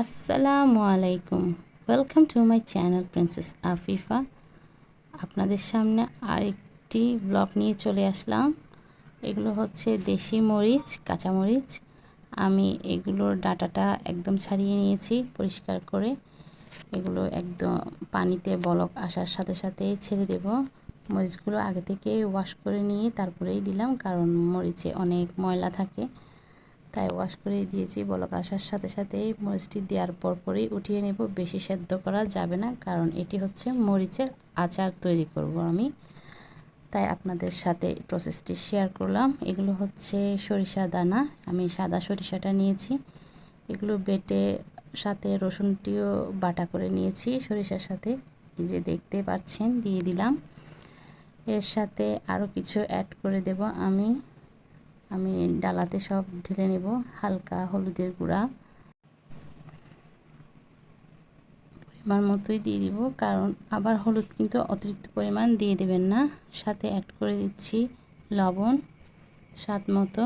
আসসালামু আলাইকুম। Welcome to my channel princess Afifa আপনাদের সামনে আরেকটি ব্লগ নিয়ে চলে আসলাম। এগুলো হচ্ছে দেশি মরিচ, কাঁচা মরিচ। আমি এগুলোর ডাটাটা একদম ছাড়িয়ে নিয়েছি পরিষ্কার করে। এগুলো একদম পানিতে বলক আসার সাথে সাথে ছেড়ে দেব। মরিচগুলো আগে থেকে ওয়াশ করে নিয়ে তারপরেই দিলাম, কারণ মরিচে অনেক ময়লা থাকে। তাই ওয়াশ করে দিয়েছি। বলক, আসার সাথে সাথেই মরিচটি দেওয়ার পর পরেই উঠিয়ে নেব। বেশি সেদ্ধ করা যাবে না, কারণ এটি হচ্ছে মরিচের আচার তৈরি করব আমি। তাই আপনাদের সাথে প্রসেসটি শেয়ার করলাম। এগুলো হচ্ছে সরিষা দানা। আমি সাদা সরিষাটা নিয়েছি। এগুলো বেটে সাথে রসুনটিও বাটা করে নিয়েছি সরিষার সাথে। এই যে দেখতে পাচ্ছেন, দিয়ে দিলাম। এর সাথে আরও কিছু অ্যাড করে দেব আমি। আমি ডালাতে সব ঢেলে নেব, হালকা হলুদের গুঁড়া। পরিমাণ মতোই দিয়ে দিব, কারণ আবার হলুদ কিন্তু অতিরিক্ত পরিমাণ দিয়ে দেবেন না। সাথে অ্যাড করে দিচ্ছি লবণ, স্বাদ মতো।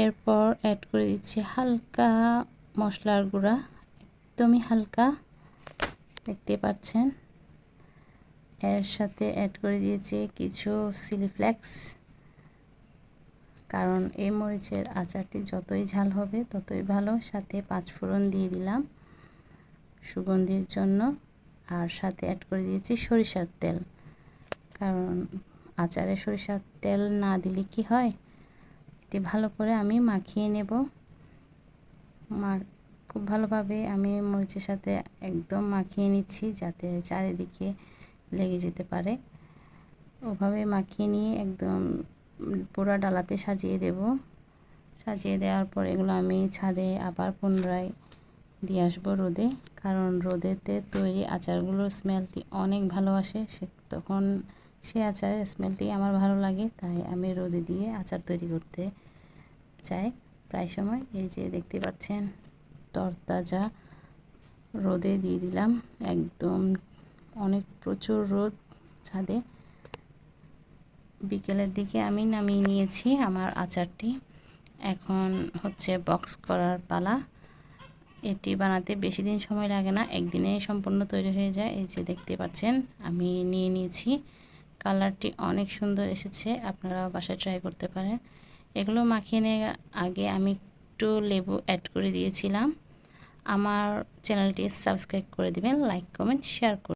এরপর অ্যাড করে দিচ্ছি হালকা মশলার গুঁড়া, একদমই হালকা, দেখতে পাচ্ছেন। এর সাথে অ্যাড করে দিয়েছি কিছু সিলি ফ্লেক্স কারণ এই মরিচের আচারটি যতই ঝাল হবে, ততই ভালো। সাথে পাঁচ ফোড়ন দিয়ে দিলাম সুগন্ধির জন্য। আর সাথে অ্যাড করে দিয়েছি সরিষার তেল। কারণ আচারে সরিষার তেল না দিলে কি হয়? এটি ভালো করে আমি মাখিয়ে নেব। মা, খুব ভালোভাবে আমি মরিচের সাথে একদম মাখিয়ে নিচ্ছি যাতে চারিদিকে লেগে যেতে পারে। ওভাবে মাখিয়ে নিয়ে একদম পুরো ডালাতে সাজিয়ে দেব। সাজিয়ে দেওয়ার পর এগুলো আমি ছাদে আবার পুনরায় দিয়ে আসব রোদে। কারণ রোদেতে তৈরি আচারগুলোর স্মেলটি অনেক ভালো আসে সে তখন সে আচারের স্মেলটি আমার ভালো লাগে, তাই আমি রোদে দিয়ে আচার তৈরি করতে চাই। প্রায় সময় এই যে দেখতে পাচ্ছেন, তরতাজা রোদে দিয়ে দিলাম। একদম অনেক প্রচুর রোদ ছাদে। বিকেলের দিকে আমি নামিয়ে নিয়েছি আমার আচারটি। এখন হচ্ছে বক্স করার পালা। এটি বানাতে বেশি দিন সময় লাগে না, একদিনে সম্পূর্ণ তৈরি হয়ে যায়। এই যে দেখতে পাচ্ছেন, আমি নিয়ে নিয়েছি। কালারটি অনেক সুন্দর এসেছে আপনারা বাসায় ট্রাই করতে পারেন। এগুলো মাখিয়ে নিয়ে আগে আমি একটু লেবু অ্যাড করে দিয়েছিলাম। আমার চ্যানেলটি সাবস্ক্রাইব করে দিবেন লাইক কমেন্ট শেয়ার করুন